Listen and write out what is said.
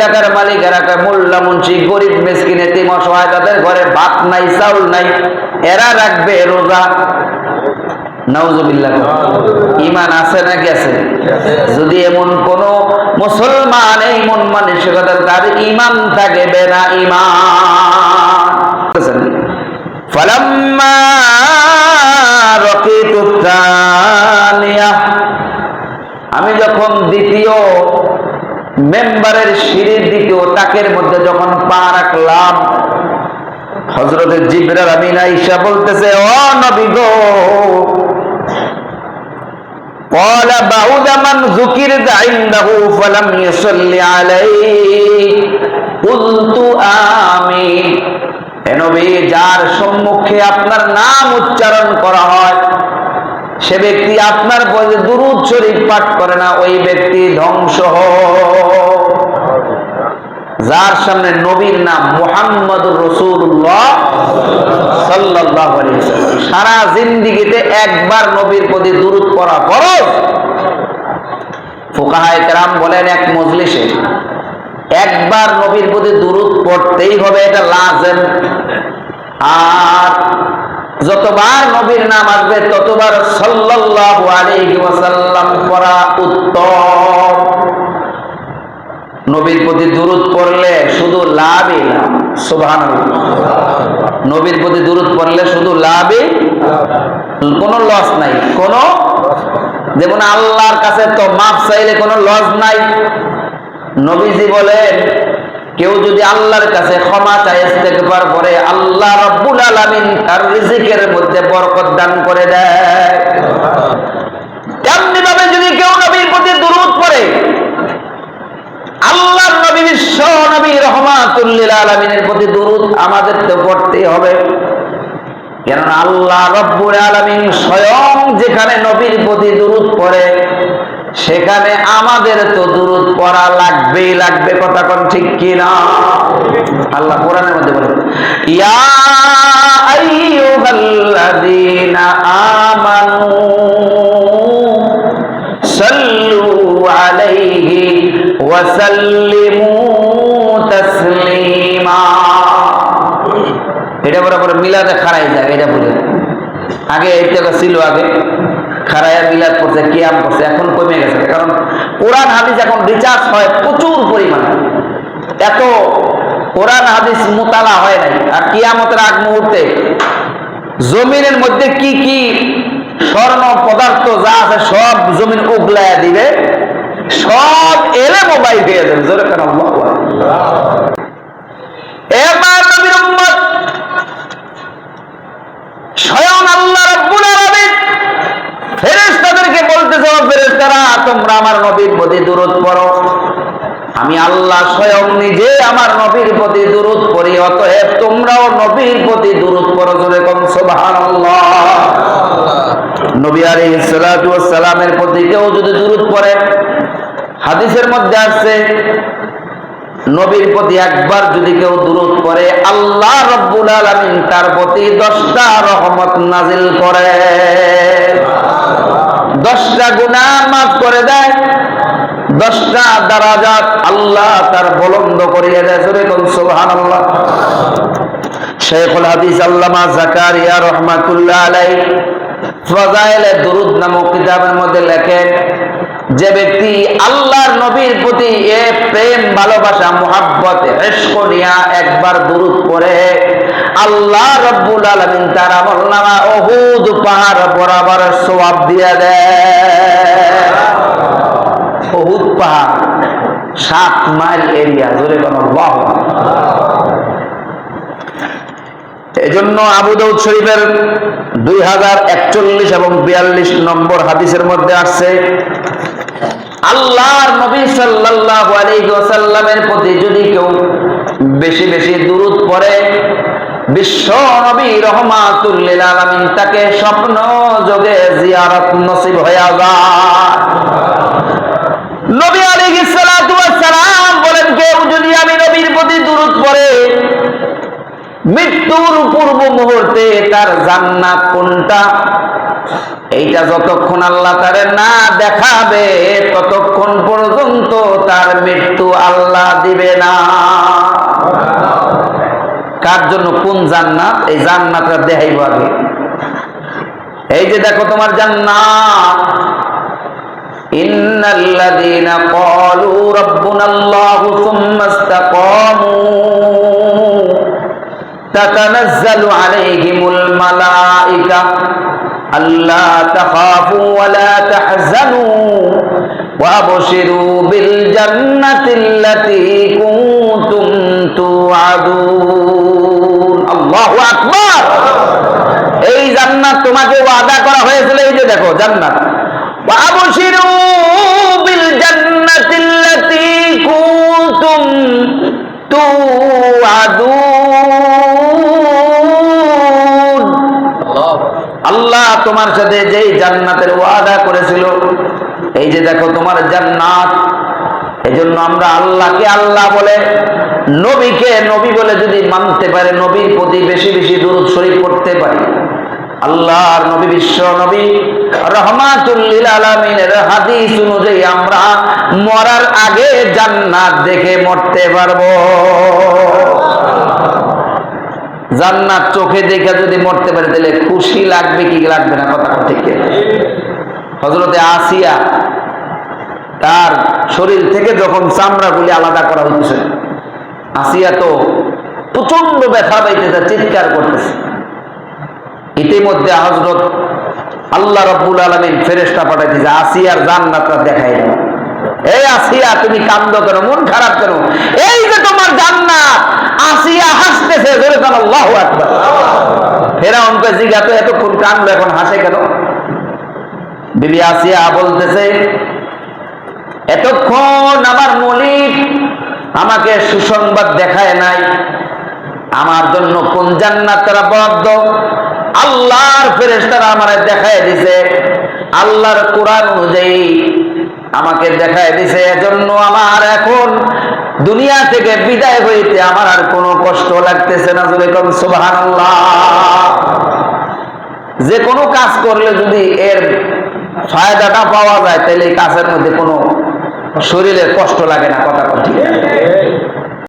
টাকার মালিকেরা কয়, মোল্লা মুন্সি, গরিব মেসকিন, এতিম, অসহায়, তাদের ঘরে ভাত নাই, চাউল নাই, এরা রাখবে রোজা। ইমান আছে যদি এমন কোন মুসলমান এই মন মানসিকতা, তার ইমান ইমান ফালাম্মা আমি যখন দ্বিতীয় মেম্বারের দ্বিতীয় তাকের মধ্যে যখন পা রাখলাম হজরতের জিবরাল আমিন আইসা বলতেছে ও নবী গো قال بعد من ذكرت عنده فلم يصل عليه قلت آمين হে নবী যার সম্মুখে আপনার নাম উচ্চারণ করা হয় সে ব্যক্তি আপনার পদে দুরুদ শরীফ পাঠ করে না ওই ব্যক্তি ধ্বংস হোক যার সামনে নবীর নাম মোহাম্মদ রসুল্লাহ ওয়াসাল্লাম। সারা জিন্দিগিতে একবার নবীর প্রতি দুরুদ পড়া ফরজ। বলেন এক মজলিসে, একবার নবীর প্রতি দুরুদ পড়তেই হবে, এটা লাজেম। আর যতবার নবীর নাম আসবে, ততবার সাল্লাল্লাহু আলাইহি ওয়াসাল্লাম পড়া উত্তম। নবীর প্রতি দুরুদ পড়লে শুধু লাভই লাভ সুবহান নবীর প্রতি দুরুদ পড়লে শুধু লাভই কোনো লস নাই, কোনো যেমন আল্লাহর কাছে তো মাপ চাইলে কোনো লস নাই। নবীজি বলেন, কেউ যদি আল্লাহর কাছে ক্ষমা ইস্তেগফার করে, আল্লাহ রাব্বুল আলামিন তার রিজিকের মধ্যে বরকত দান করে দেয় তেমনি ভাবে যদি কেউ নবীর প্রতি দুরুদ পড়ে আল্লাহর নবী আলমিনের প্রতি দরুদ আমাদের তো পড়তেই হবে। কেননা আল্লাহ আলমিন স্বয়ং যেখানে নবীর প্রতি পড়ে, সেখানে আমাদের তো দূরত পড়া লাগবেই লাগবে, কথা ঠিক কিনা? আল্লাহ কোরআনের মধ্যে বলে এটা বরাবর মিলাদে খাড়াই যায়, এটা বলে। আগে এটা ছিল আগে, খাড়াইয়া মিলাদ করছে, কিয়াম করছে, এখন কমে গেছে। কারণ কোরআন হাদিস এখন রিচার্জ হয় প্রচুর পরিমাণে। এত কোরআন হাদিস মোতালা হয় নাই। আর কিয়ামতের আগ মুহূর্তে জমিনের মধ্যে কি কি স্বর্ণ পদার্থ যা আছে সব জমিন উগলায়া দিবে, সব এলে মোবাইল হয়ে যাবে জোরে কেন এবার স্বয়ং আল্লাহ রাব্বুল আলামিন। ফেরেশতাদেরকে বলতেছে, ও ফেরেশতারা, তোমরা আমার নবীর প্রতি দূরত পড়ো। আমি আল্লাহ স্বয়ং নিজে আমার নবীর প্রতি দূরত পড়ি, অতএব তোমরাও নবীর প্রতি দূরত পড়ো জোরে কোন সুবহানাল্লাহ। নবী আলাইহিস সালাতু সালামের প্রতি কেউ যদি দূরত পড়ে, হাদিসের মধ্যে আসছে নবীর প্রতি একবার যদি কেউ দূরত করে আল্লাহ রব্বুল আলামিন তার প্রতি দশটা রহমত নাজিল করে। দশটা গুনাহ মাফ করে দেয়। দশটা দারাজাত আল্লাহ তার বলন্দ করিয়ে দেয়। কোন সুবহানাল্লাহ। শেখুল হাদিস আল্লামা জাকারিয়া রহমাতুল্লাহ আলাই ফজাইলে দুরুদ নামক কিতাবের মধ্যে লেখেন, যে ব্যক্তি আল্লাহর নবীর প্রতি এ প্রেম, ভালোবাসা, মোহাব্বত নিয়া একবার দুরুদ আল্লাহ রব্বুল আলামিন তার আমল নামা ওহুদ পাহাড় বরাবর সওয়াব দিয়ে দেয় ওহুদ পাহাড় সাত মাইল এরিয়া, জোরে কোন আল্লাহু আকবার। এজন্য আবু দাউদ শরীফের দুই হাজার একচল্লিশ এবং বিয়াল্লিশ নম্বর হাদিসের মধ্যে আসছে, আল্লাহর নবী সাল্লাল্লাহু আলাইহি ওয়াসাল্লামের প্রতি যদি কেউ বেশি বেশি দুরূদ পড়ে, বিশ্ব নবী রহমাতুল লিল আলামিন তাকে স্বপ্ন যোগে জিয়ারত নসিব হয়ে যায়। নবী আলাইহিস সালাতু মৃত্যুর পূর্ব মুহূর্তে তার জান্নাত কোনটা? এইটা যতক্ষণ আল্লাহ তারে না দেখাবে, ততক্ষণ পর্যন্ত তার মৃত্যু আল্লাহ দিবে না। কার জন্য? কোন জান্নাত? এই জান্নাতটা দেখাইব আগে। এই যে দেখো তোমার জান্নাত। ইন্নাল্লাযীনা ক্বালু রাব্বুনাল্লাহু সুম্মা ইসতাকামু تتنزل عليهم الملائكة ألا تخافوا ولا تحزنوا وأبشروا بالجنة التي كنتم توعدون الله أكبر এই জান্নাত তোমাকে ওয়াদা করা হয়েছিল এই যে দেখো জান্নাত وأبشروا بالجنة التي كنتم توعدون তোমার সাথে যেই জান্নাতের ওয়াদা করেছিল, এই যে দেখো তোমার জান্নাত এই জন্য আমরা আল্লাহকে আল্লাহ বলে, নবীকে নবী বলে যদি মানতে পারে, নবীর প্রতি বেশি বেশি দূরত শরীফ করতে পারি। আল্লাহর নবী বিশ্ব নবী রহমাতুল্লিল আলমিনের হাদিস অনুযায়ী আমরা মরার আগে জান্নাত দেখে মরতে পারব। জান্নাত চোখে দেখে যদি মরতে পারে, তাহলে খুশি লাগবে কি লাগবে না কথা থেকে হজরতে আসিয়া তার শরীর থেকে যখন চামড়াগুলি আলাদা করা হচ্ছে আসিয়া তো প্রচণ্ড ব্যথা পাইতেছে, চিৎকার করতেছে। ইতিমধ্যে হজরত আল্লাহ রব্বুল আলমিন ফেরেস্তা পাঠাইতেছে, আসিয়ার জান্নাতটা দেখাই এই আসিয়া, তুমি কান্দ কেন, মন খারাপ কেন? এই যে তোমার জান্নাত, আসিয়া হাসতেছে কান্দলো এখন হাসে কেন? আসিয়া বলতেছে, এতক্ষণ আমার মলিক আমাকে সুসংবাদ দেখায় নাই। আমার জন্য কোন জান্নাত তারা বরাদ্দ? আল্লাহর ফেরেশতারা আমার দেখায় দিছে, আল্লাহর কোরআন অনুযায়ী আমাকে দেখায় দিছে, এজন্য আমার এখন দুনিয়া থেকে বিদায় হইতে আমার আর কোনো কষ্ট লাগতেছে না, জোরে সুবহানাল্লাহ। যে কোনো কাজ করলে যদি এর ফায়দাটা পাওয়া যায়, তাহলে এই কাজের মধ্যে কোনো শরীরের কষ্ট লাগে না, কথা ঠিক